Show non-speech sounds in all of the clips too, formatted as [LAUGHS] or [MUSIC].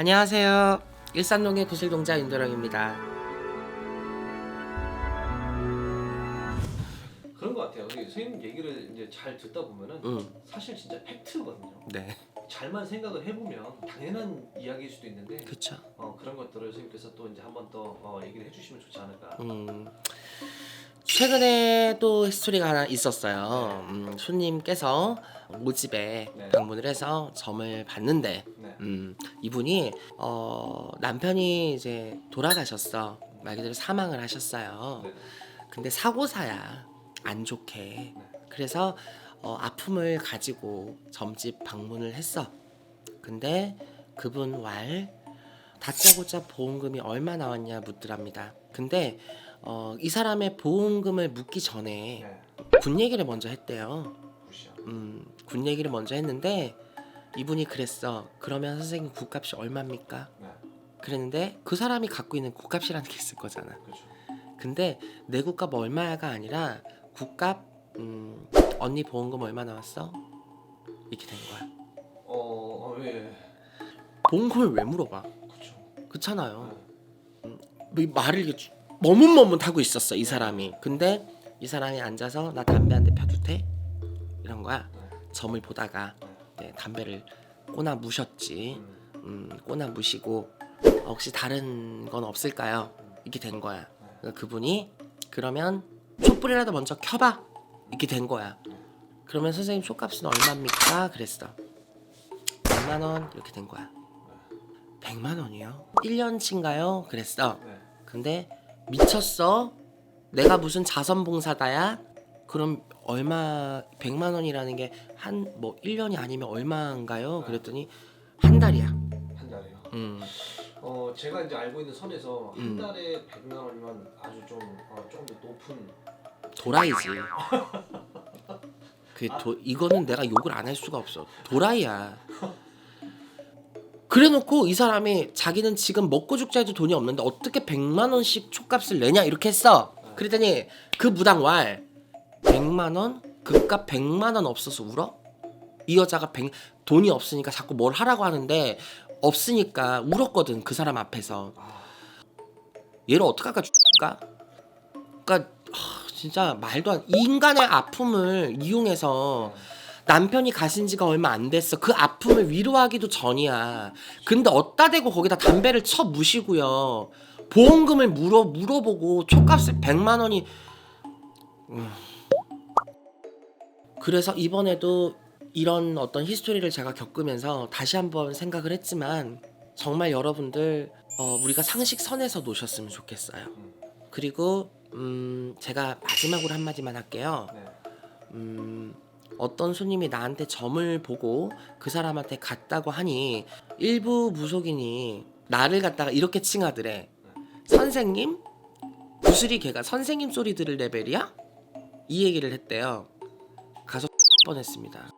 안녕하세요. 일산동의 구슬동자 윤도령입니다. 그런 것 같아요. 우리 선생님 얘기를 이제 잘 듣다 보면은 음, 사실 진짜 팩트거든요. 네, 잘만 생각을 해보면 당연한 이야기일 수도 있는데 그렇죠. 어, 그런 것들을 선생님께서 또 이제 한번 더 어, 얘기를 해주시면 좋지 않을까. 음, 최근에 또 스토리가 하나 있었어요. 음, 손님께서 모집에 네. 방문을 해서 점을 봤는데, 네. 음, 이분이 어, 남편이 이제 돌아가셨어. 말 그대로 사망을 하셨어요. 네. 근데 사고사야 안 좋게 그래서 어, 아픔을 가지고 점집 방문을 했어 근데 그분 왈 다짜고짜 보험금이 얼마 나왔냐 묻더랍니다 근데 어, 이 사람의 보험금을 묻기 전에 네. 군 얘기를 먼저 했대요. 음, 군 얘기를 먼저 했는데 이분이 그랬어 그러면 선생님 국값이 얼마입니까 네. 그랬는데 그 사람이 갖고 있는 국값이라는 게 있을 거잖아 그렇죠. 근데 내 국값 얼마가 아니라 국값 음, 언니 보험금 얼마 나왔어? 이렇게 된 거야. 어, 어 예. 보험금을 왜 물어봐? 그렇죠. 그렇잖아요. 네. 뭐 말을 이렇게 쭉 머뭇머뭇 하고 있었어 이 사람이. 근데 이 사람이 앉아서 나 담배 한 대 펴도 돼? 네. 점을 보다가 네, 담배를 꼬나 무셨지. 음, 음, 꼬나 무시고 어, 혹시 다른 건 없을까요? 이렇게 된 거야. 그러니까 그분이 그러면 촛불이라도 먼저 켜봐. 이렇게 된 거야. 그러면 선생님 촛값은 얼마입니까? 그랬어. 100만 원 이렇게 된 거야. 100만 원이요? 1년치인가요? 그랬어. 네. 근데 미쳤어? 내가 무슨 자선봉사다야? 그럼 얼마 100만 원이라는 게 한 뭐 1년이 아니면 얼마인가요? 그랬더니 한 달이야. 한 달에요. 음. 어 제가 이제 알고 있는 선에서 한 음. 달에 100만 원이면 아주 좀 어, 조금 더 높은 도라이지. [LAUGHS] 그 도, 이거는 내가 욕을 안 할 수가 없어. 도라이야. 그래놓고 이 사람이 자기는 지금 먹고 죽자 해도 돈이 없는데 어떻게 100만 원씩 촉값을 내냐 이렇게 했어. 그랬더니 그 무당 왈 100만 원? 그값 100만 원 없어서 울어? 이 여자가 100, 돈이 없으니까 자꾸 뭘 하라고 하는데 없으니까 울었거든 그 사람 앞에서. 아, 얘를 어떻게 할까 줄까? 그러니까 하, 진짜 말도 안 인간의 아픔을 이용해서 남편이 가신 지가 얼마 안 됐어. 그 아픔을 위로하기도 전이야. 근데 어따 대고 거기다 담배를 쳐 무시고요. 보험금을 물어 물어보고 촉값을 100만 원이 음. 그래서 이번에도 이런 어떤 히스토리를 제가 겪으면서 다시 한번 생각을 했지만 정말 여러분들 어, 우리가 상식 선에서 노셨으면 좋겠어요. 그리고 음, 제가 마지막으로 한 마디만 할게요. 네. 음, 어떤 손님이 나한테 점을 보고 그 사람한테 갔다고 하니 일부 무속인이 나를 갖다가 이렇게 칭하더래. 선생님? 구슬이 걔가 선생님 소리 들을 레벨이야? 이 얘기를 했대요. 뻔했습니다.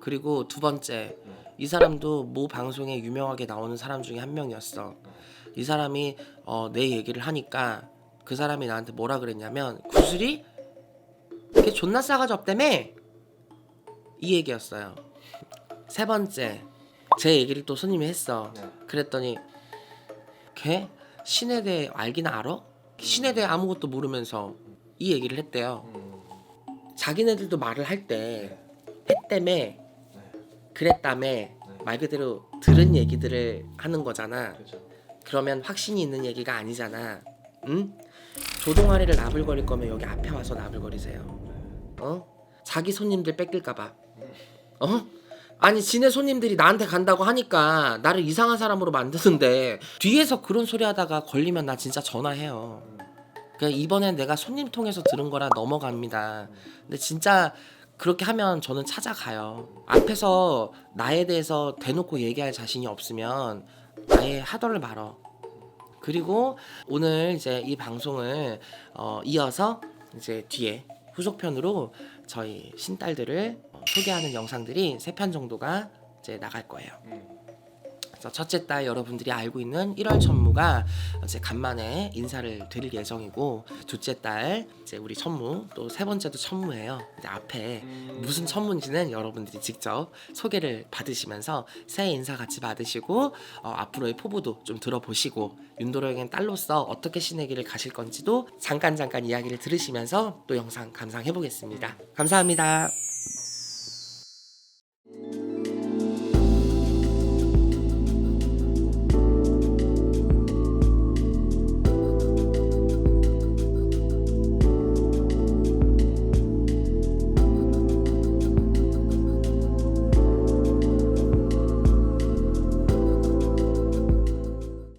그리고 두 번째, 이 사람도 모 방송에 유명하게 나오는 사람 중에 한 명이었어. 이 사람이 어, 내 얘기를 하니까 그 사람이 나한테 뭐라 그랬냐면 구슬이 걔 존나 싸가지 없다며 이 얘기였어요. 세 번째, 제 얘기를 또 손님이 했어. 네. 그랬더니 걔 신에 대해 알긴 알아? 신에 대해 아무것도 모르면서 이 얘기를 했대요. 음, 자기네들도 말을 할때 했다며 네. 그랬다며 말 그대로 들은 얘기들을 하는 거잖아. 그렇죠. 그러면 확신이 있는 얘기가 아니잖아. 응? 조동아리를 나불거릴 거면 여기 앞에 와서 나불거리세요. 어? 자기 손님들 뺏길까봐. 어? 아니 지네 손님들이 나한테 간다고 하니까 나를 이상한 사람으로 만드는데 뒤에서 그런 소리 하다가 걸리면 나 진짜 전화해요. 그러니까 이번엔 내가 손님 통해서 들은 거라 넘어갑니다. 근데 진짜 그렇게 하면 저는 찾아가요. 앞에서 나에 대해서 대놓고 얘기할 자신이 없으면 아예 하덜을 말어. 그리고 오늘 이제 이 방송을 어, 이어서 이제 뒤에 후속편으로 저희 신딸들을 어, 소개하는 영상들이 세 편 정도가 이제 나갈 거예요. 첫째 딸 여러분들이 알고 있는 1월 천무가 이제 간만에 인사를 드릴 예정이고 둘째 딸 이제 우리 천무 또 세 번째도 천무예요. 이제 앞에 무슨 천무인지는 여러분들이 직접 소개를 받으시면서 새해 인사 같이 받으시고 어, 앞으로의 포부도 좀 들어보시고 윤도령의 딸로서 어떻게 길을 가실 건지도 잠깐 잠깐 이야기를 들으시면서 또 영상 감상해 보겠습니다. 감사합니다.